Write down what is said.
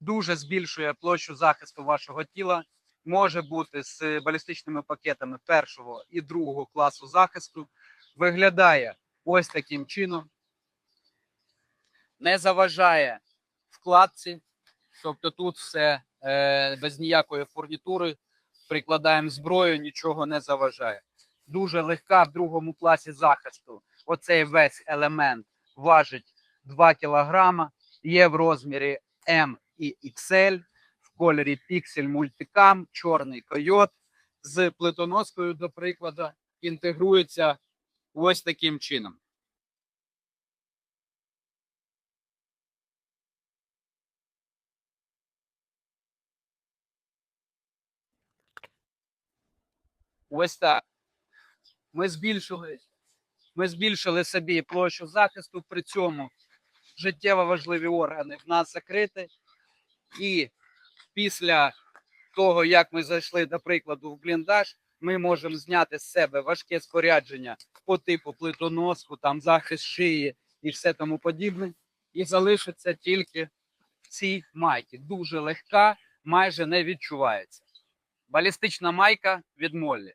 дуже збільшує площу захисту вашого тіла. Може бути з балістичними пакетами першого і другого класу захисту. Виглядає ось таким чином. Не заважає вкладці, тобто тут все е, без ніякої фурнітури. Прикладаємо зброю, нічого не заважає. Дуже легка в другому класі захисту. Оцей весь елемент важить 2 кг, є в розмірі М і XL, в кольорі Pixel Multicam, чорний койот з плитоноскою, до прикладу, інтегрується ось таким чином. Ось так. Ми збільшили, ми збільшили собі площу захисту, при цьому життєво важливі органи в нас закриті. І після того, як ми зайшли, до прикладу, в бліндаж, ми можемо зняти з себе важке спорядження по типу плитоноску, там захист шиї і все тому подібне. І залишиться тільки ці майки. Дуже легка, майже не відчувається. Балістична майка від Моллі.